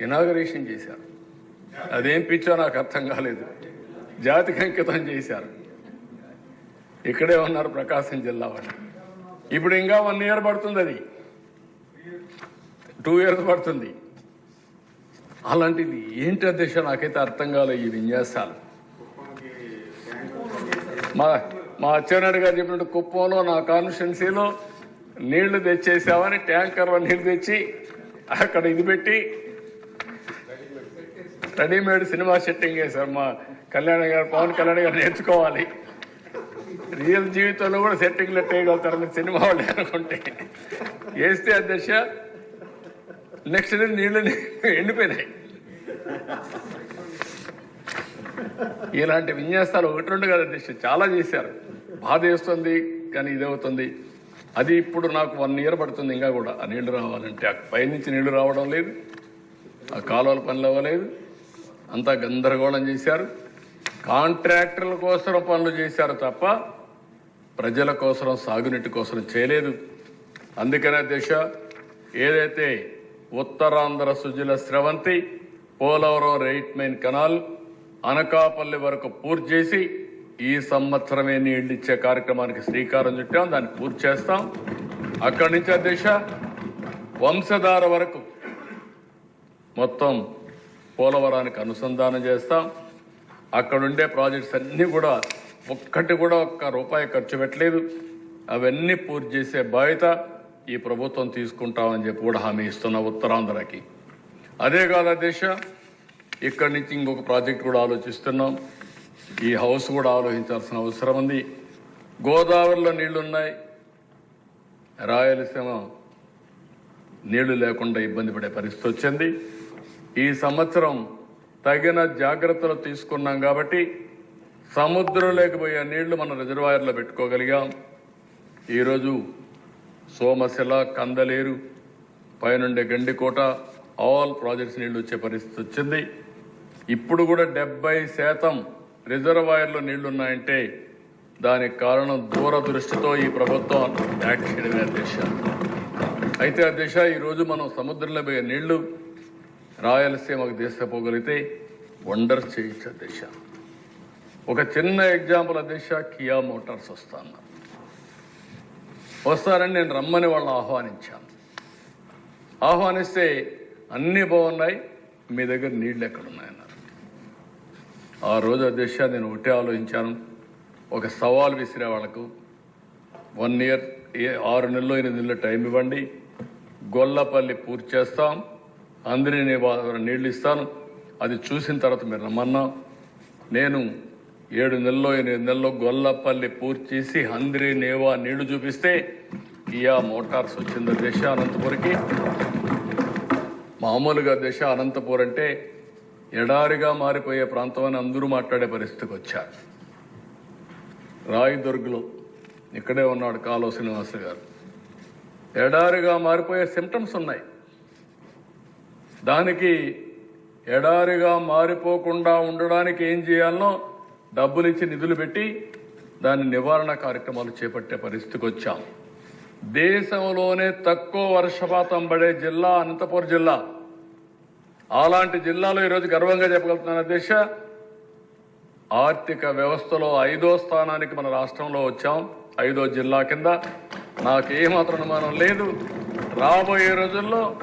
Inauguration చేశారు. అదేం పిచ్చో నాకు అర్థం కాలేదు. జాతికి అంకితం చేశారు. ఇక్కడే ఉన్నారు ప్రకాశం జిల్లా వాళ్ళు. ఇప్పుడు ఇంకా వన్ ఇయర్ పడుతుంది అది. టూ ఇయర్స్ పడుతుంది. అలాంటిది ఏంటి అధ్యక్ష? నాకైతే అర్థం కాలేదు ఈ విన్యాసాలు. మా మా అచ్చెన్నాయుడు గారు చెప్పినట్టు కుప్పంలో నా కాన్స్టిట్యున్సీలో నీళ్ళు తెచ్చేసామని ట్యాంకర్లో నీళ్ళు తెచ్చి అక్కడ ఇది పెట్టి రెడీమేడ్ సినిమా సెట్టింగ్ సార్ మా కళ్యాణ్ గారు పవన్ కళ్యాణ్ గారు నేర్చుకోవాలి. రియల్ జీవితంలో కూడా సెట్టింగ్లు వేయగలుగుతారని సినిమా వాళ్ళు అనుకుంటే. వేస్తే అధ్యక్ష నెక్స్ట్ డే నీళ్ళు ఎండిపోయినాయి. ఇలాంటి విన్యాసాలు ఒకటి రెండు కదా అధ్యక్ష చాలా చేశారు. బాధ వేస్తుంది కానీ ఇదవుతుంది అది ఇప్పుడు నాకు వన్ ఇయర్ పడుతుంది ఇంకా కూడా. ఆ నీళ్ళు రావాలంటే ఆ పైనుంచి నీళ్ళు రావడం లేదు ఆ కాలువల పనులు అవ్వలేదు. అంతా గందరగోళం చేశారు. కాంట్రాక్టర్ల కోసం పనులు చేశారు తప్ప ప్రజల కోసం సాగునీటి కోసం చేయలేదు. అందుకనే దిశ ఏదైతే Uttarandhra Sujala Sravanthi Polavaram right main canal Anakapalli వరకు పూర్తి చేసి ఈ సంవత్సరమే నీళ్ళు ఇచ్చే కార్యక్రమానికి శ్రీకారం చుట్టాం దాన్ని పూర్తి చేస్తాం. అక్కడి నుంచి ఆ దిశ వంశధార వరకు మొత్తం పోలవరానికి అనుసంధానం చేస్తాం. అక్కడుండే ప్రాజెక్ట్స్ అన్నీ కూడా ఒక్కటి కూడా ఒక్క రూపాయి ఖర్చు పెట్టలేదు. అవన్నీ పూర్తి చేసే బాధ్యత ఈ ప్రభుత్వం తీసుకుంటామని చెప్పి కూడా హామీ ఇస్తున్న ఉత్తరాంధ్రకి. అదే కాదు దేశ ఇక్కడి నుంచి ఇంకొక ప్రాజెక్ట్ కూడా ఆలోచిస్తున్నాం. ఈ హౌస్ కూడా ఆలోచించాల్సిన అవసరం ఉంది. గోదావరిలో నీళ్ళున్నాయి. రాయలసీమ నీళ్ళు లేకుండా ఇబ్బంది పడే పరిస్థితి వచ్చింది. ఈ సంవత్సరం తగిన జాగ్రత్తలు తీసుకున్నాం కాబట్టి సముద్రంలోకి పోయే నీళ్ళు మన రిజర్వాయర్లో పెట్టుకోగలిగాం. ఈరోజు సోమశిల కందలేరు పైనుండే గండికోట ఆల్ ప్రాజెక్ట్స్ నీళ్ళు వచ్చే పరిస్థితి వచ్చింది. ఇప్పుడు కూడా డెబ్బై శాతం రిజర్వాయర్లో నీళ్ళున్నాయంటే దానికి కారణం దూరదృష్టితో ఈ ప్రభుత్వం యాక్షన్ అధ్యక్ష అయితే అధ్యక్ష ఈరోజు మనం సముద్రంలో పోయే నీళ్ళు రాయలసీమకు తీసుకుపోగలిగితే వండర్స్ చేయొచ్చు అధ్యక్ష ఒక చిన్న ఎగ్జాంపుల్ అధ్యక్ష కియా మోటార్స్ వస్తాను. వస్తారని నేను రమ్మని వాళ్ళని ఆహ్వానించాను. ఆహ్వానిస్తే అన్నీ బాగున్నాయి మీ దగ్గర నీళ్ళు ఎక్కడున్నాయన్నారు. ఆ రోజు అధ్యక్ష నేను ఒకటే ఆలోచించాను. ఒక సవాల్ విసిరే వాళ్ళకు వన్ ఇయర్ ఏ- ఆరు నెలలు ఎనిమిది నెలలు టైం ఇవ్వండి గొల్లపల్లి పూర్తి చేస్తాం అందరినీ నీళ్ళు ఇస్తాను. అది చూసిన తర్వాత మీరు రమ్మన్నా నేను ఏడు నెలలో ఎనిమిది నెలలో గొల్లపల్లి పూర్తి చేసి హంద్రి నేవా నీళ్ళు చూపిస్తే కియా మోటార్స్ వచ్చింది దశ అనంతపురికి. మామూలుగా దశ అనంతపూర్ అంటే ఎడారిగా మారిపోయే ప్రాంతం అని అందరూ మాట్లాడే పరిస్థితికి వచ్చారు. రాయదుర్గ్లో ఇక్కడే ఉన్నాడు కాలో శ్రీనివాస గారు. ఎడారిగా మారిపోయే సిమ్టమ్స్ ఉన్నాయి. దానికి ఎడారిగా మారిపోకుండా ఉండడానికి ఏం చేయాలనో డబ్బులు ఇచ్చి నిధులు పెట్టి దాని నివారణ కార్యక్రమాలు చేపట్టే పరిస్థితికి వచ్చాం. దేశంలోనే తక్కువ వర్షపాతం పడే జిల్లా అనంతపురం జిల్లా. అలాంటి జిల్లాలో ఈరోజు గర్వంగా చెప్పగలుగుతున్నాను అధ్యక్ష. ఆర్థిక వ్యవస్థలో ఐదో స్థానానికి మన రాష్ట్రంలో వచ్చాం. ఐదో జిల్లా కింద. నాకు ఏమాత్రం అనుమానం లేదు. రాబోయే రోజుల్లో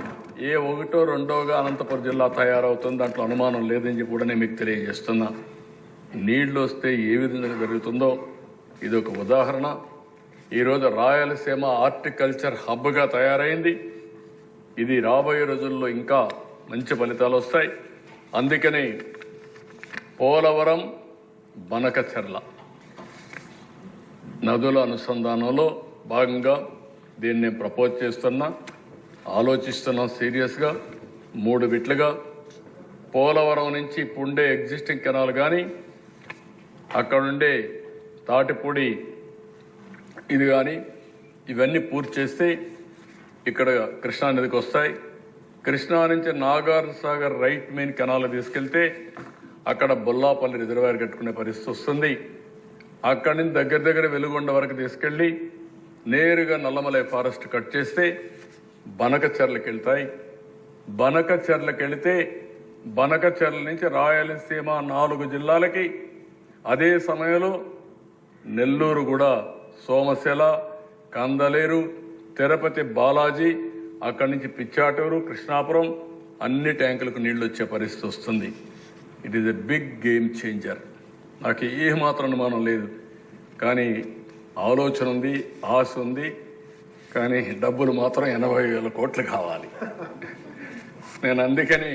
ఏ ఒకటో రెండోగా అనంతపురం జిల్లా తయారవుతుంది. దాంట్లో అనుమానం లేదని చెప్పి కూడా నేను మీకు తెలియజేస్తున్నా. నీళ్ళు వస్తే ఏ విధంగా జరుగుతుందో ఇది ఒక ఉదాహరణ. ఈరోజు రాయలసీమ ఆర్టికల్చర్ హబ్గా తయారైంది. ఇది రాబోయే రోజుల్లో ఇంకా మంచి ఫలితాలు వస్తాయి. అందుకని పోలవరం బనకచెర్ల నదుల అనుసంధానంలో భాగంగా దీన్ని నేను ప్రపోజ్ చేస్తున్నా. ఆలోచిస్తున్నాం సీరియస్గా మూడు విట్లుగా. పోలవరం నుంచి పుండే ఎగ్జిస్టింగ్ కెనాల్ కానీ అక్కడుండే తాటిపూడి ఇది కానీ ఇవన్నీ పూర్తి చేస్తే ఇక్కడ కృష్ణా నదికి వస్తాయి. కృష్ణా నుంచి Nagarjuna Sagar right main canal తీసుకెళ్తే అక్కడ బొల్లాపల్లి రిజర్వాయర్ కట్టుకునే పరిస్థితి వస్తుంది. అక్కడి నుంచి దగ్గర దగ్గర వెలుగొండ వరకు తీసుకెళ్ళి నేరుగా నల్లమలై ఫారెస్ట్ కట్ చేస్తే బనకచెర్లకు వెళ్తాయి. బనకచెర్లకు వెళితే బనకచెర్ల నుంచి రాయలసీమ నాలుగు జిల్లాలకి. అదే సమయంలో నెల్లూరు కూడా సోమశిల కందలేరు తిరుపతి బాలాజీ అక్కడి నుంచి పిచ్చాటూరు కృష్ణాపురం అన్ని ట్యాంకులకు నీళ్ళు వచ్చే పరిస్థితి వస్తుంది. It is a big game changer నాకు ఏమాత్రం అనుమానం లేదు. కానీ ఆలోచన ఉంది ఆశ ఉంది. కానీ డబ్బులు మాత్రం ఎనభై వేల కోట్లు కావాలి. నేను అందుకని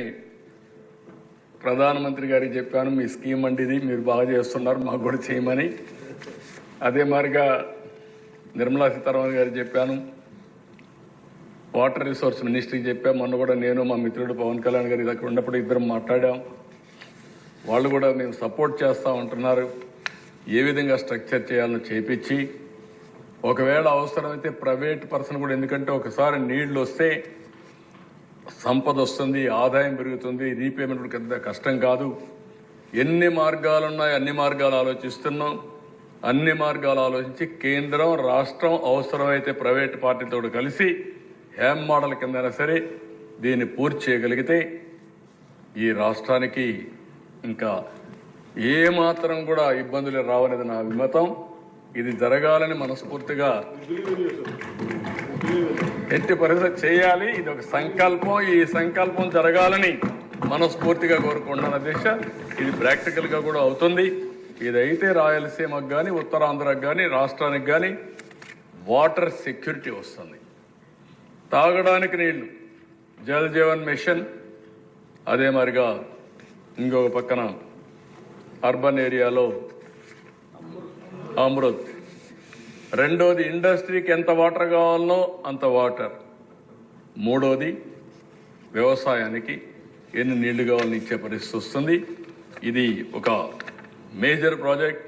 ప్రధానమంత్రి గారికి చెప్పాను మీ స్కీమ్ అండి ఇది మీరు బాగా చేస్తున్నారు మాకు కూడా చేయమని. అదే మాదిరిగా నిర్మలా సీతారామన్ గారికి చెప్పాను వాటర్ రిసోర్స్ మినిస్ట్రీకి చెప్పాం మొన్న కూడా నేను మా మిత్రుడు పవన్ కళ్యాణ్ గారి దగ్గర ఉన్నప్పుడు ఇద్దరం మాట్లాడాం. వాళ్ళు కూడా మేము సపోర్ట్ చేస్తా ఉంటున్నారు ఏ విధంగా స్ట్రక్చర్ చేయాలని చేపించి ఒకవేళ అవసరమైతే ప్రైవేట్ పర్సన్ కూడా ఎందుకంటే ఒకసారి నీళ్ళు వస్తే సంపద వస్తుంది ఆదాయం పెరుగుతుంది రీపేమెంట్ కూడా పెద్ద కష్టం కాదు. ఎన్ని మార్గాలు ఉన్నాయి అన్ని మార్గాలు ఆలోచిస్తున్నాం. అన్ని మార్గాలు ఆలోచించి కేంద్రం రాష్ట్రం అవసరమైతే ప్రైవేట్ పార్టీతో కలిసి హ్యామ్ మోడల్ కిందైనా సరే దీన్ని పూర్తి చేయగలిగితే ఈ రాష్ట్రానికి ఇంకా ఏమాత్రం కూడా ఇబ్బందులు రావనేది నా అభిమతం. ఇది జరగాలని మనస్ఫూర్తిగా ఎట్టి పరిస్థితి చేయాలి. ఇది ఒక సంకల్పం. ఈ సంకల్పం జరగాలని మనస్ఫూర్తిగా కోరుకుంటున్న దిశ ఇది ప్రాక్టికల్గా కూడా అవుతుంది. ఇదైతే రాయలసీమకు కానీ ఉత్తరాంధ్రకు కానీ రాష్ట్రానికి కానీ వాటర్ సెక్యూరిటీ వస్తుంది. తాగడానికి నీళ్ళు. జల్ జీవన్ మిషన్. అదే మరిగా ఇంకొక పక్కన అర్బన్ ఏరియాలో అమృత్. రెండోది ఇండస్ట్రీకి ఎంత వాటర్ కావాలనో అంత వాటర్. మూడోది వ్యవసాయానికి ఎన్ని నీళ్ళు కావాలని ఇచ్చే పరిస్థితి వస్తుంది. ఇది ఒక మేజర్ ప్రాజెక్ట్.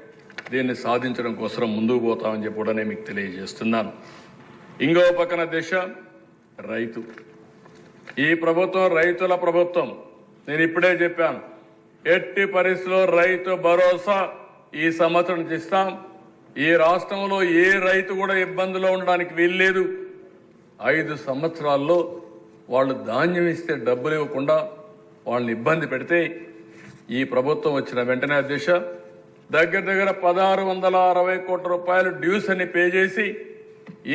దీన్ని సాధించడం కోసం ముందుకు పోతామని చెప్పి కూడా నేను మీకు తెలియజేస్తున్నాను. ఇంకో పక్కన దిశ రైతు. ఈ ప్రభుత్వం రైతుల ప్రభుత్వం. నేను ఇప్పుడే చెప్పాను ఎట్టి పరిస్థితిలో రైతు భరోసా ఈ సంవత్సరం ఇస్తాం. ఈ రాష్ట్రంలో ఏ రైతు కూడా ఇబ్బందిలో ఉండడానికి వీల్లేదు. ఐదు సంవత్సరాల్లో వాళ్ళు ధాన్యం ఇస్తే డబ్బులు ఇవ్వకుండా వాళ్ళని ఇబ్బంది పెడితే ఈ ప్రభుత్వం వచ్చిన వెంటనే అధ్యక్ష దగ్గర దగ్గర పదహారు వందల అరవై కోట్ల రూపాయలు డ్యూస్ అని పే చేసి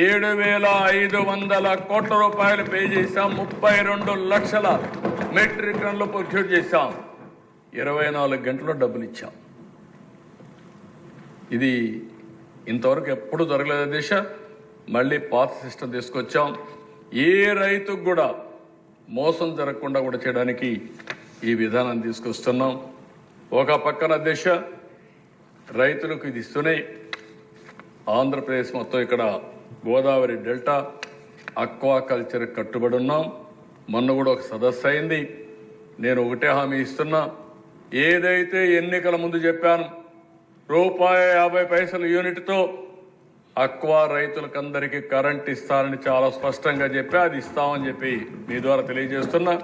ఏడు వేల ఐదు వందల కోట్ల రూపాయలు పే చేశాం. ముప్పై రెండు లక్షల మెట్రిక్ టన్లు ప్రొక్యూర్ చేశాం. ఇరవై నాలుగు గంటల్లో డబ్బులు ఇచ్చాం. ఇది ఇంతవరకు ఎప్పుడు జరగలేదు దిశ. మళ్ళీ పాత సిస్టమ్ తీసుకొచ్చాం. ఏ రైతుకు కూడా మోసం జరగకుండా కూడా చేయడానికి ఈ విధానం తీసుకొస్తున్నాం. ఒక పక్కన దిశ. రైతులకు ఇది ఇస్తూనే ఆంధ్రప్రదేశ్ మొత్తం ఇక్కడ గోదావరి డెల్టా అక్వాకల్చర్ కట్టుబడి ఉన్నాం. మొన్న కూడా ఒక సదస్సు అయింది. నేను ఒకటే హామీ ఇస్తున్నా. ఏదైతే ఎన్నికల ముందు చెప్పాను రూపాయి యాభై పైసల యూనిట్తో అక్వా రైతులకందరికీ కరెంట్ ఇస్తానని చాలా స్పష్టంగా చెప్పి అది ఇస్తామని చెప్పి మీ ద్వారా తెలియజేస్తున్నా.